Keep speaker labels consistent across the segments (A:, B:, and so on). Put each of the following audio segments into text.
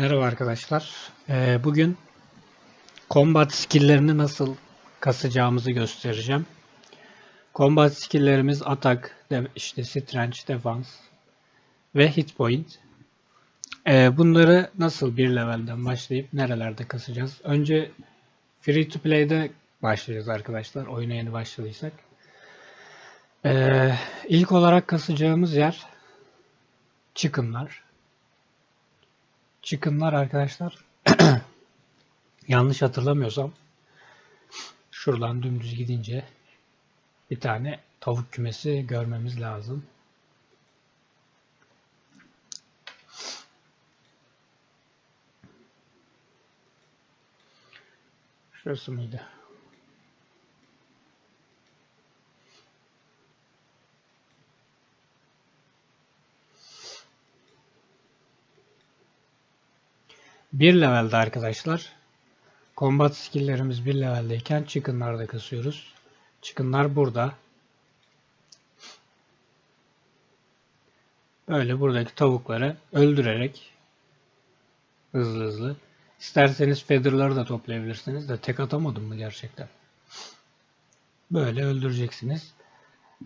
A: Merhaba arkadaşlar. Ee, bugün combat skill'lerini nasıl kasacağımızı göstereceğim. Combat skill'lerimiz atak, işte strength, defense ve hit point. Ee, bunları nasıl bir levelden başlayıp nerelerde kasacağız? Önce free to play'de başlayacağız arkadaşlar. Oyuna yeni başladıysak. Ee, ilk olarak kasacağımız yer chicken'lar. Chicken'lar arkadaşlar yanlış hatırlamıyorsam şuradan dümdüz gidince bir tane tavuk kümesi görmemiz lazım. Şurası mıydı? Bir levelde arkadaşlar combat skill'lerimiz bir leveldeyken chicken'larda kasıyoruz. Chicken'lar burada. Böyle buradaki tavukları öldürerek hızlı hızlı. İsterseniz feather'ları da toplayabilirsiniz de tek atamadım mı gerçekten? Böyle öldüreceksiniz.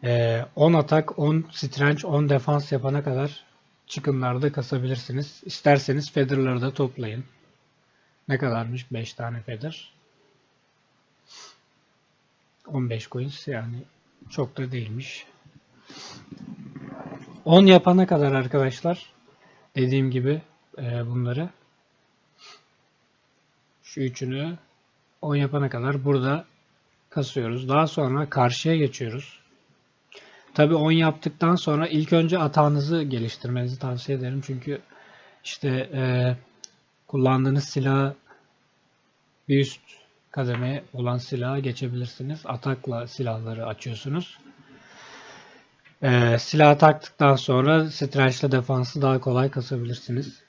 A: Ee, 10 atak, 10 strength, 10 defans yapana kadar chicken'larda kasabilirsiniz. İsterseniz feather'ları da toplayın. Ne kadarmış? 5 tane feather. 15 coins yani çok da değilmiş. 10 yapana kadar arkadaşlar dediğim gibi e, bunları şu üçünü 10 yapana kadar burada kasıyoruz. Daha sonra karşıya geçiyoruz. Tabii 10 yaptıktan sonra ilk önce atağınızı geliştirmenizi tavsiye ederim. Çünkü işte e, kullandığınız silahı bir üst kademe olan silaha geçebilirsiniz. Atakla silahları açıyorsunuz. E, silahı taktıktan sonra stretch'le defansı daha kolay kasabilirsiniz.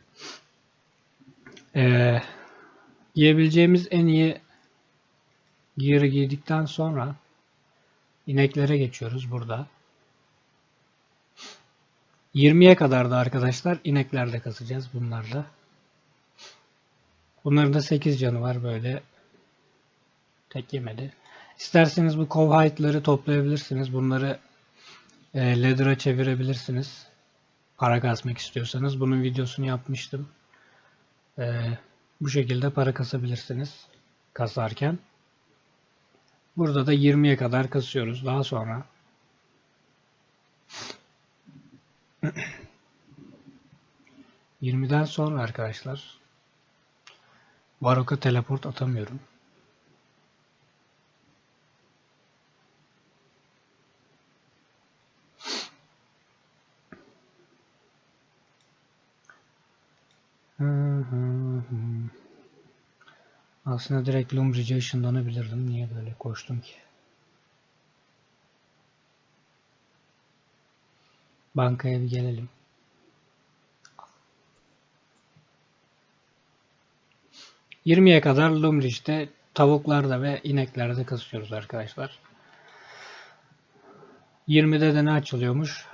A: E, giyebileceğimiz en iyi gear'ı giydikten sonra ineklere geçiyoruz burada. 20'ye kadar da arkadaşlar ineklerde kasacağız bunlarla. Bunların da 8 canı var böyle. Tek yemedi. İsterseniz bu cowhite'ları toplayabilirsiniz. Bunları e, leather'a çevirebilirsiniz. Para kasmak istiyorsanız. Bunun videosunu yapmıştım. E, bu şekilde para kasabilirsiniz. Kasarken. Burada da 20'ye kadar kasıyoruz. Daha sonra 20'den sonra arkadaşlar Varok'a teleport atamıyorum. Aslında direkt Lumbridge'e ışınlanabilirdim. Niye böyle koştum ki? Bankaya bir gelelim. ...20'ye kadar Lumbridge'de tavuklarda ve ineklerde kasıyoruz arkadaşlar. 20'de de ne açılıyormuş?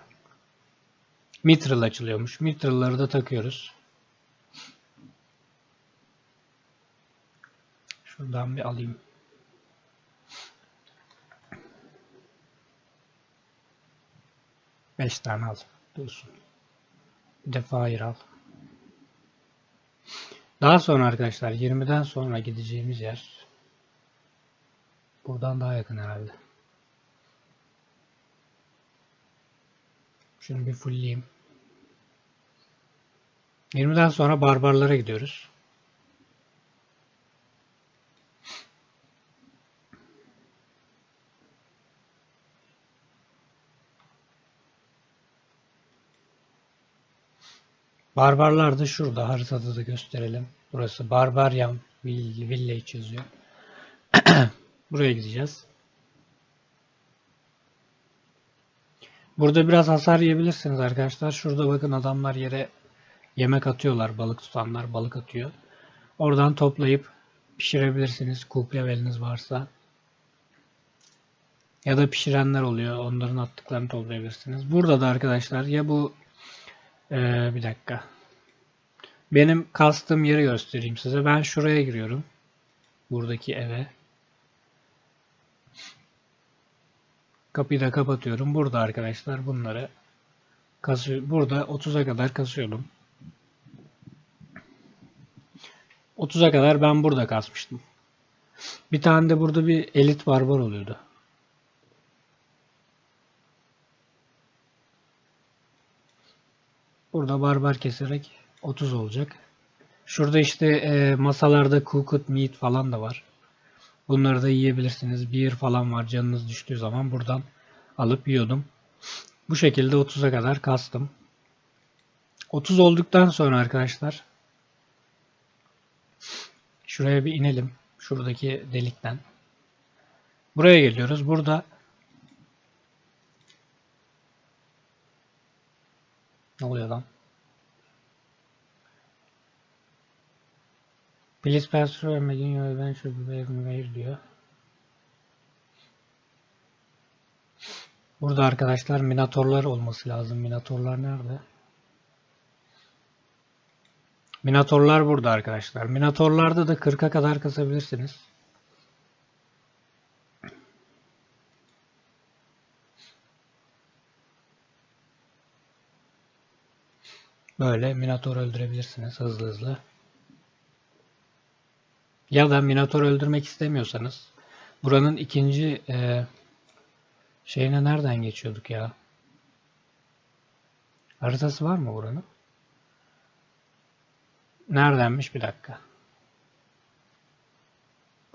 A: Mithril açılıyormuş. Mithril'ları da takıyoruz. Şuradan bir alayım. Beş tane al. Dursun. Bir de fire al. Daha sonra arkadaşlar 20'den sonra gideceğimiz yer buradan daha yakın herhalde. Şunu bir fullleyeyim. 20'den sonra barbarlara gidiyoruz. Barbarlar da şurada haritada da gösterelim. Burası Barbarian Village yazıyor. Buraya gideceğiz. Burada biraz hasar yiyebilirsiniz arkadaşlar. Şurada bakın adamlar yere yemek atıyorlar. Balık tutanlar balık atıyor. Oradan toplayıp pişirebilirsiniz. Cook leveliniz varsa. Ya da pişirenler oluyor. Onların attıklarını toplayabilirsiniz. Burada da arkadaşlar ya bu ee, bir dakika. benim kastığım yeri göstereyim size. Ben şuraya giriyorum. Buradaki eve. Kapıyı da kapatıyorum. Burada arkadaşlar bunları kasıyor. Burada 30'a kadar kasıyordum. 30'a kadar ben burada kasmıştım. Bir tane de burada bir elit barbar oluyordu. Burada barbar keserek 30 olacak. Şurada işte e, masalarda cooked meat falan da var. Bunları da yiyebilirsiniz. Beer falan var canınız düştüğü zaman buradan alıp yiyordum. Bu şekilde 30'a kadar kastım. 30 olduktan sonra arkadaşlar şuraya bir inelim. Şuradaki delikten. Buraya geliyoruz. Burada ne oluyor lan? Please pass through and begin your adventure with diyor. Burada arkadaşlar minatorlar olması lazım. Minatorlar nerede? Minatorlar burada arkadaşlar. Minatorlarda da 40'a kadar kasabilirsiniz. Böyle Minotaur öldürebilirsiniz hızlı hızlı. Ya da Minotaur öldürmek istemiyorsanız buranın ikinci e, şeyine nereden geçiyorduk ya? Haritası var mı buranın? Neredenmiş bir dakika.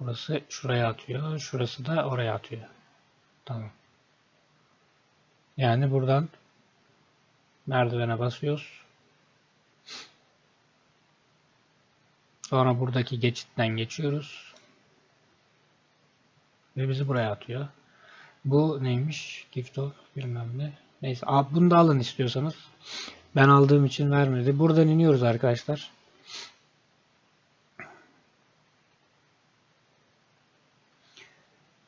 A: Burası şuraya atıyor. Şurası da oraya atıyor. Tamam. Yani buradan merdivene basıyoruz. Sonra buradaki geçitten geçiyoruz. Ve bizi buraya atıyor. Bu neymiş? Gift of bilmem ne. Neyse bunu da alın istiyorsanız. Ben aldığım için vermedi. Buradan iniyoruz arkadaşlar.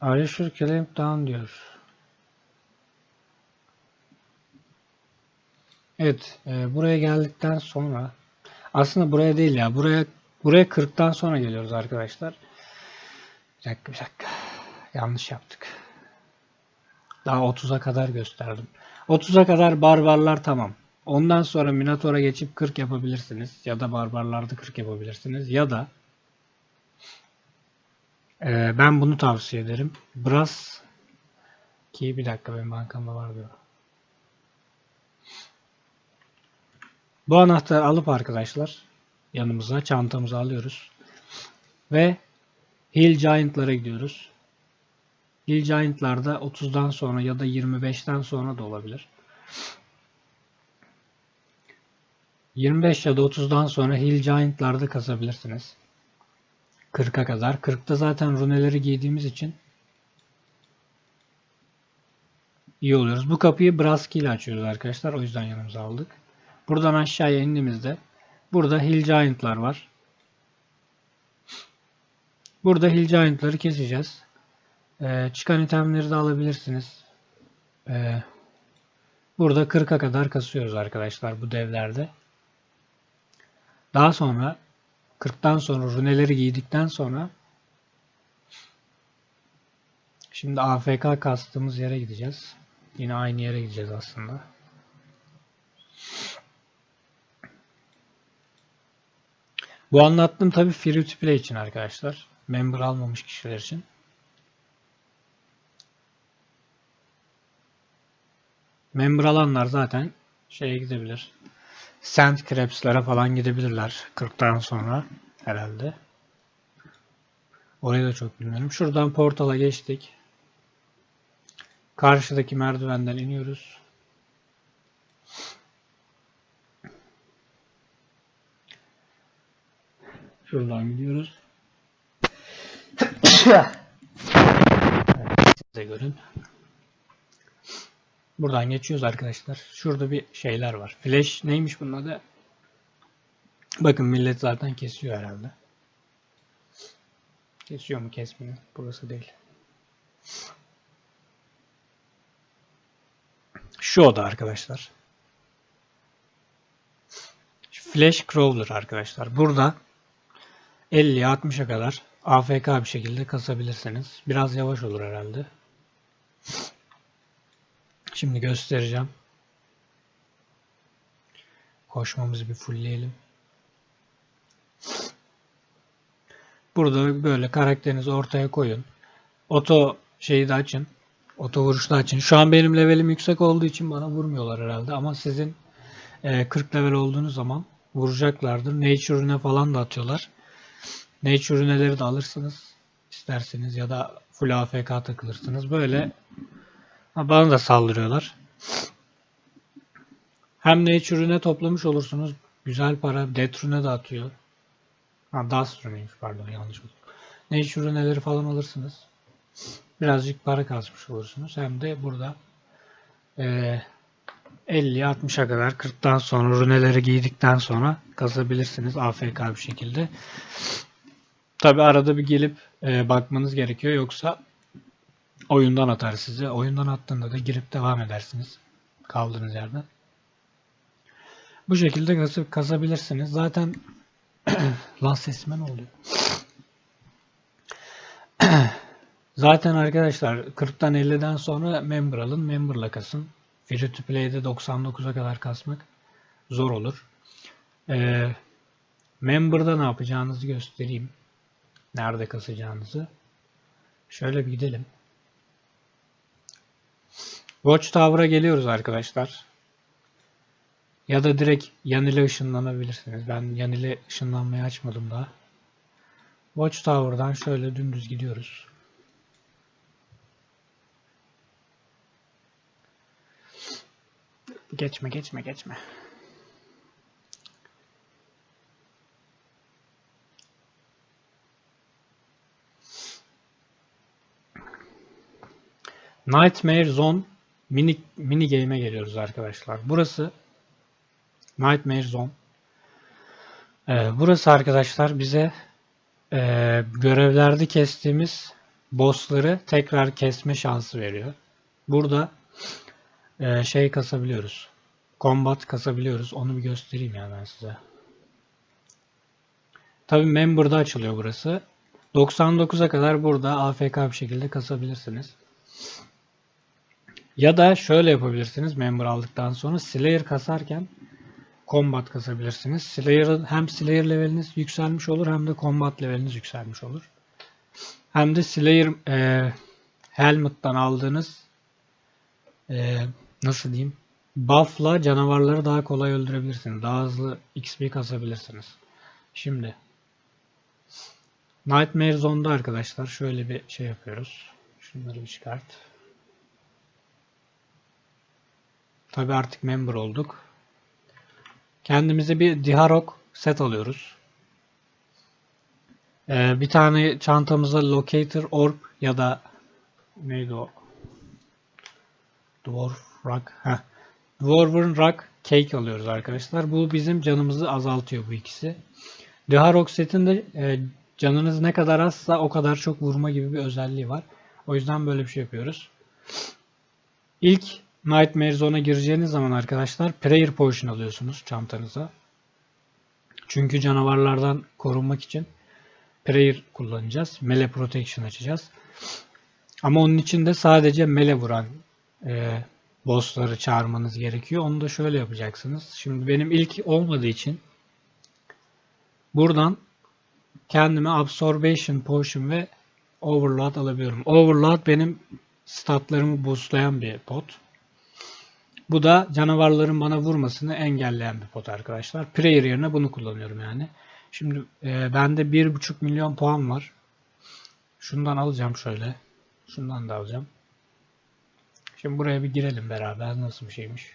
A: Sure clamp down diyor. Evet. E, buraya geldikten sonra aslında buraya değil ya. Buraya buraya 40'tan sonra geliyoruz arkadaşlar. Bir dakika bir dakika. Yanlış yaptık. Daha 30'a kadar gösterdim. 30'a kadar barbarlar tamam. Ondan sonra Minotaur'a geçip 40 yapabilirsiniz. Ya da barbarlarda 40 yapabilirsiniz. Ya da e, ben bunu tavsiye ederim. Brass ki bir dakika benim bankamda var diyor. Bu anahtarı alıp arkadaşlar yanımıza çantamıza alıyoruz. Ve Hill Giant'lara gidiyoruz. Hill Giant'larda 30'dan sonra ya da 25'ten sonra da olabilir. 25 ya da 30'dan sonra Hill Giant'larda kasabilirsiniz. 40'a kadar. 40'ta zaten runeleri giydiğimiz için iyi oluyoruz. Bu kapıyı Braski ile açıyoruz arkadaşlar. O yüzden yanımıza aldık. Buradan aşağıya indiğimizde burada Hill Giant'lar var. Burada Hill Giant'ları keseceğiz. Ee, çıkan itemleri de alabilirsiniz. Ee, burada 40'a kadar kasıyoruz arkadaşlar bu devlerde. Daha sonra 40'tan sonra runeleri giydikten sonra şimdi AFK kastığımız yere gideceğiz. Yine aynı yere gideceğiz aslında. Bu anlattığım tabi free to play için arkadaşlar. Member almamış kişiler için. Member alanlar zaten şeye gidebilir. Sand Crabs'lara falan gidebilirler 40'tan sonra herhalde. Orayı da çok bilmiyorum. Şuradan portala geçtik. Karşıdaki merdivenden iniyoruz. Şuradan gidiyoruz. evet, siz de görün. Buradan geçiyoruz arkadaşlar. Şurada bir şeyler var. Flash neymiş bunun adı? Bakın millet zaten kesiyor herhalde. Kesiyor mu kesmiyor. Burası değil. Şu oda arkadaşlar. Flash Crawler arkadaşlar. Burada 50'ye 60'a kadar AFK bir şekilde kasabilirsiniz. Biraz yavaş olur herhalde. Şimdi göstereceğim. Koşmamızı bir fullleyelim. Burada böyle karakterinizi ortaya koyun. Oto şeyi de açın. Oto vuruşta açın. Şu an benim levelim yüksek olduğu için bana vurmuyorlar herhalde. Ama sizin e, 40 level olduğunuz zaman vuracaklardır. Nature ürüne falan da atıyorlar. Nature ürüneleri de alırsınız. isterseniz ya da full AFK takılırsınız. Böyle bana da saldırıyorlar. Hem Nature ürüne toplamış olursunuz. Güzel para. Death ürüne de atıyor. Ha Dust ürüneymiş pardon yanlış oldu. Nature ürüneleri falan alırsınız. Birazcık para kasmış olursunuz. Hem de burada eee 50'ye 60'a kadar 40'tan sonra runeleri giydikten sonra kazabilirsiniz AFK bir şekilde. Tabi arada bir gelip e, bakmanız gerekiyor yoksa oyundan atar sizi. Oyundan attığında da girip devam edersiniz kaldığınız yerden. Bu şekilde kasıp kazabilirsiniz. Zaten lan sesime ne oluyor? Zaten arkadaşlar 40'tan 50'den sonra member alın, memberla kasın. Free to play'de 99'a kadar kasmak zor olur. Ee, member'da ne yapacağınızı göstereyim. Nerede kasacağınızı. Şöyle bir gidelim. Watchtower'a geliyoruz arkadaşlar. Ya da direkt yan ile ışınlanabilirsiniz. Ben yan ile ışınlanmayı açmadım daha. Watchtower'dan şöyle dümdüz gidiyoruz. Geçme geçme geçme. Nightmare Zone mini mini game'e geliyoruz arkadaşlar. Burası Nightmare Zone. Ee, burası arkadaşlar bize e, görevlerde kestiğimiz bossları tekrar kesme şansı veriyor. Burada e, şey kasabiliyoruz. Combat kasabiliyoruz. Onu bir göstereyim ya ben size. Tabi Member'da açılıyor burası. 99'a kadar burada AFK bir şekilde kasabilirsiniz. Ya da şöyle yapabilirsiniz member aldıktan sonra Slayer kasarken combat kasabilirsiniz. Slayer'ın hem Slayer leveliniz yükselmiş olur hem de combat leveliniz yükselmiş olur. Hem de Slayer e, Helmet'tan aldığınız e, nasıl diyeyim buff'la canavarları daha kolay öldürebilirsiniz. Daha hızlı XP kasabilirsiniz. Şimdi Nightmare Zone'da arkadaşlar şöyle bir şey yapıyoruz. Şunları bir çıkart. Tabi artık member olduk. Kendimize bir Diharok set alıyoruz. Ee, bir tane çantamıza Locator Orb ya da neydi o? Dwarf Rock. Heh. Dwarven Rock Cake alıyoruz arkadaşlar. Bu bizim canımızı azaltıyor bu ikisi. Diharok setinde e, canınız ne kadar azsa o kadar çok vurma gibi bir özelliği var. O yüzden böyle bir şey yapıyoruz. İlk Nightmare Zone'a gireceğiniz zaman arkadaşlar Prayer Potion alıyorsunuz çantanıza. Çünkü canavarlardan korunmak için Prayer kullanacağız. Melee Protection açacağız. Ama onun için de sadece melee vuran e, bossları çağırmanız gerekiyor. Onu da şöyle yapacaksınız. Şimdi benim ilk olmadığı için buradan kendime Absorption Potion ve Overload alabiliyorum. Overload benim statlarımı boostlayan bir pot. Bu da canavarların bana vurmasını engelleyen bir pot arkadaşlar. Prayer yerine bunu kullanıyorum yani. Şimdi e, bende 1.5 milyon puan var. Şundan alacağım şöyle. Şundan da alacağım. Şimdi buraya bir girelim beraber. Nasıl bir şeymiş.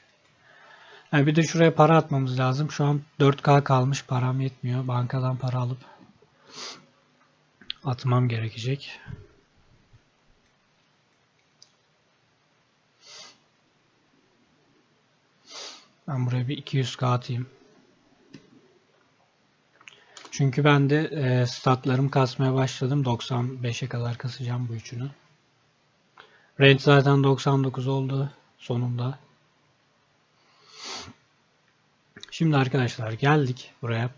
A: Yani bir de şuraya para atmamız lazım. Şu an 4K kalmış. Param yetmiyor. Bankadan para alıp atmam gerekecek. Ben buraya bir 200k atayım. Çünkü ben de e, statlarım kasmaya başladım. 95'e kadar kasacağım bu üçünü. Range zaten 99 oldu sonunda. Şimdi arkadaşlar geldik buraya.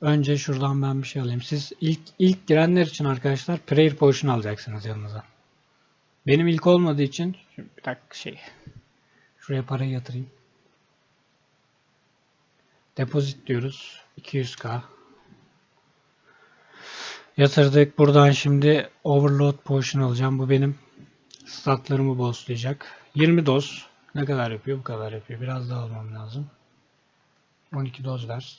A: Önce şuradan ben bir şey alayım. Siz ilk ilk girenler için arkadaşlar prayer potion alacaksınız yanınıza. Benim ilk olmadığı için bir dakika şey. Şuraya parayı yatırayım. Depozit diyoruz. 200k. Yatırdık. Buradan şimdi overload potion alacağım. Bu benim statlarımı boostlayacak. 20 doz. Ne kadar yapıyor? Bu kadar yapıyor. Biraz daha almam lazım. 12 doz ver.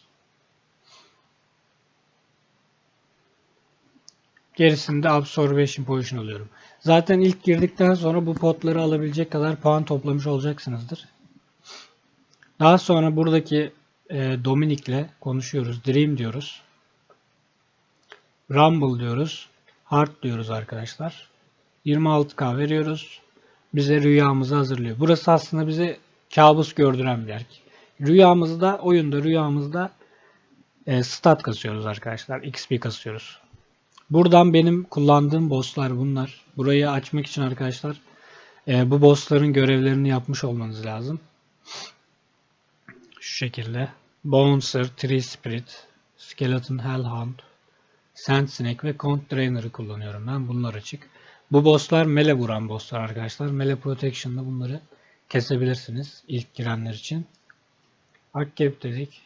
A: Gerisinde absorption potion alıyorum. Zaten ilk girdikten sonra bu potları alabilecek kadar puan toplamış olacaksınızdır. Daha sonra buradaki e, Dominik'le konuşuyoruz. Dream diyoruz. Rumble diyoruz. Heart diyoruz arkadaşlar. 26k veriyoruz. Bize rüyamızı hazırlıyor. Burası aslında bize kabus gördüren bir yer. Rüyamızda, oyunda rüyamızda e, stat kasıyoruz arkadaşlar. XP kasıyoruz. Buradan benim kullandığım bosslar bunlar. Burayı açmak için arkadaşlar e, bu bossların görevlerini yapmış olmanız lazım. Şu şekilde. Bouncer, Tree Spirit, Skeleton Hellhound, Sand Snake ve Count Drainer'ı kullanıyorum ben. Bunlar açık. Bu bosslar mele vuran bosslar arkadaşlar. Mele Protection'da bunları kesebilirsiniz ilk girenler için. Akkep dedik.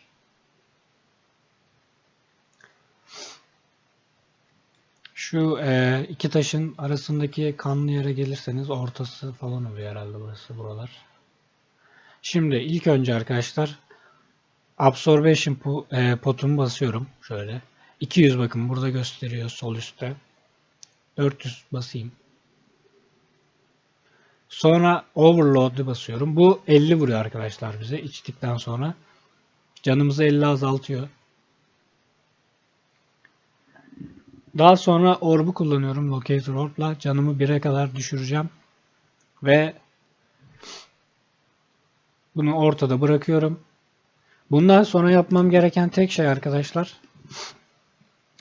A: Şu e, iki taşın arasındaki kanlı yere gelirseniz ortası falan oluyor herhalde burası buralar. Şimdi ilk önce arkadaşlar Absorption e, potumu basıyorum şöyle. 200 bakın burada gösteriyor sol üstte. 400 basayım. Sonra Overload'u basıyorum. Bu 50 vuruyor arkadaşlar bize içtikten sonra. Canımızı 50 azaltıyor. Daha sonra Orb'u kullanıyorum. Locator Orb'la canımı 1'e kadar düşüreceğim. Ve bunu ortada bırakıyorum. Bundan sonra yapmam gereken tek şey arkadaşlar.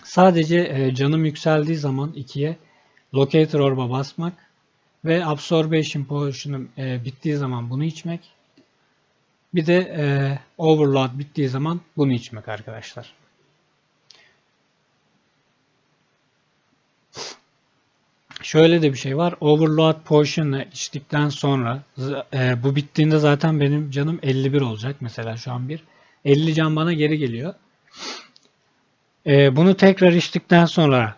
A: Sadece e, canım yükseldiği zaman 2'ye Locator Orb'a basmak ve Absorption Potion'um e, bittiği zaman bunu içmek. Bir de e, Overload bittiği zaman bunu içmek arkadaşlar. Şöyle de bir şey var. Overload Potion'ı içtikten sonra bu bittiğinde zaten benim canım 51 olacak. Mesela şu an bir. 50 can bana geri geliyor. E, bunu tekrar içtikten sonra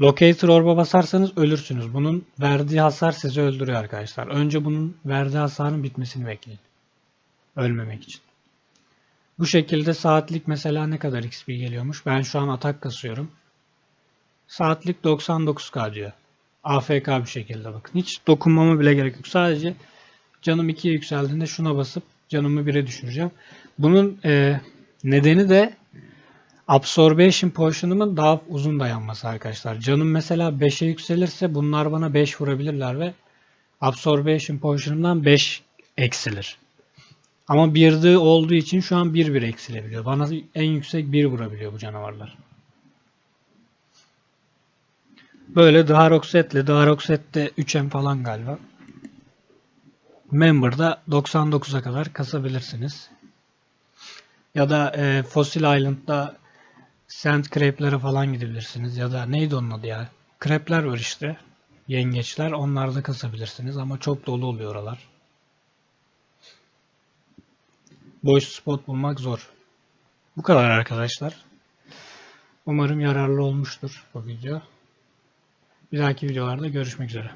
A: Locator Orb'a basarsanız ölürsünüz. Bunun verdiği hasar sizi öldürüyor arkadaşlar. Önce bunun verdiği hasarın bitmesini bekleyin. Ölmemek için. Bu şekilde saatlik mesela ne kadar XP geliyormuş? Ben şu an atak kasıyorum. Saatlik 99k diyor. AFK bir şekilde bakın. Hiç dokunmama bile gerek yok. Sadece canım 2'ye yükseldiğinde şuna basıp canımı 1'e düşüreceğim. Bunun e, nedeni de Absorption Potion'ımın daha uzun dayanması arkadaşlar. Canım mesela 5'e yükselirse bunlar bana 5 vurabilirler ve Absorption Potion'ımdan 5 eksilir. Ama 1'de olduğu için şu an 1-1 eksilebiliyor. Bana en yüksek 1 vurabiliyor bu canavarlar. Böyle Daharoxet'le Daharoxet'te 3M falan galiba. Member'da 99'a kadar kasabilirsiniz. Ya da e, Fossil Island'da Sand Crepe'lere falan gidebilirsiniz. Ya da neydi onun adı ya? Crepe'ler var işte. Yengeçler. Onlarda kasabilirsiniz. Ama çok dolu oluyor oralar. Boş spot bulmak zor. Bu kadar arkadaşlar. Umarım yararlı olmuştur bu video. Bir dahaki videolarda görüşmek üzere.